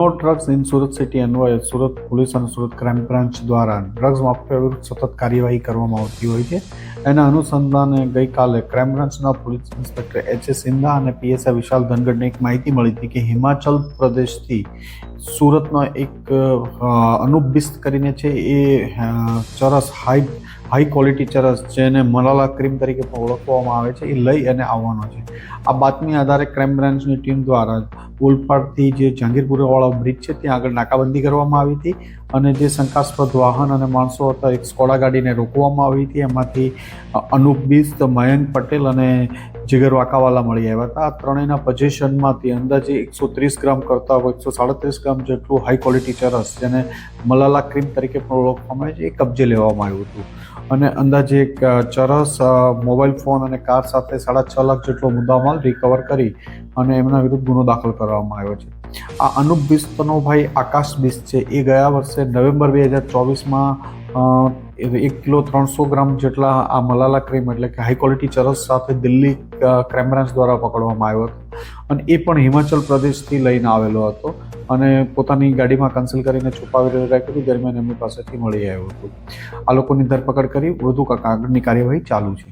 No drugs in Surat city અન્વયે Surat police અને Surat crime branch દ્વારા ડ્રગ્સ માફિયા વિરુદ્ધ સતત કાર્યવાહી કરવામાં આવતી હોય છે. એના અનુસંધાને ગઈકાલે ક્રાઇમ બ્રાન્ચના police inspector H A Sindha અને પીએસઆઈ વિશાલ ધનગઢને એક માહિતી મળી હતી કે હિમાચલ પ્રદેશથી સુરતનો એક અનુપબિસ્ત અનુપ બિસ્ત કરીને છે એ ચરસ હાઈ હાઈ ક્વોલિટી ચરસ જેને મલાલા ક્રીમ તરીકે પણ ઓળખવામાં આવે છે, એ લઈ અને આવવાનો છે. આ બાતમી આધારે ક્રાઇમ બ્રાન્ચની ટીમ દ્વારા ઓલપાડથી જે જહાંગીરપુરાવાળો બ્રિજ છે, ત્યાં આગળ નાકાબંધી કરવામાં આવી હતી અને જે શંકાસ્પદ વાહન અને માણસો હતા, એક સ્કોડા ગાડીને રોકવામાં આવી હતી. એમાંથી અનુપ બિસ્ત મયંક પટેલ અને જીગર વાકાવાલા મળી આવ્યા હતા. આ ત્રણેયના પોઝિશનમાંથી અંદાજે એકસો ત્રીસ ગ્રામ કરતાં એકસો સાડત્રીસ ગ્રામ જેટલું હાઈ ક્વોલિટી ચરસ, જેને મલાલા ક્રીમ તરીકે પણ ઓળખવામાં આવે છે, એ કબજે લેવામાં આવ્યું હતું. અને અંદાજે એક ચરસ મોબાઈલ ફોન અને કાર સાથે સાડા છ લાખ જેટલો મુદ્દામાલ રિકવર કરી અને એમના વિરુદ્ધ ગુનો દાખલ કરવામાં આવ્યો છે. આ અનુપ બિસ્તનો ભાઈ આકાશ બિસ્ત છે. એ ગયા વર્ષે નવેમ્બર બે હજાર ચોવીસમાં એક કિલો ત્રણસો ગ્રામ જેટલા આ મલાલા ક્રીમ એટલે કે હાઈ ક્વોલિટી ચરસ સાથે દિલ્હી ક્રાઇમ બ્રાન્ચ દ્વારા પકડવામાં આવ્યો હતો. અને એ પણ હિમાચલ પ્રદેશથી લઈને આવેલો હતો. અને પોતાની ગાડીમાં કન્સલ કરીને છુપાવી રાખ્યું દરમિયાન એમની પાસેથી મળી આવ્યું હતું. આ લોકોની ધરપકડ કરી વધુ આગળની કાર્યવાહી ચાલુ છે.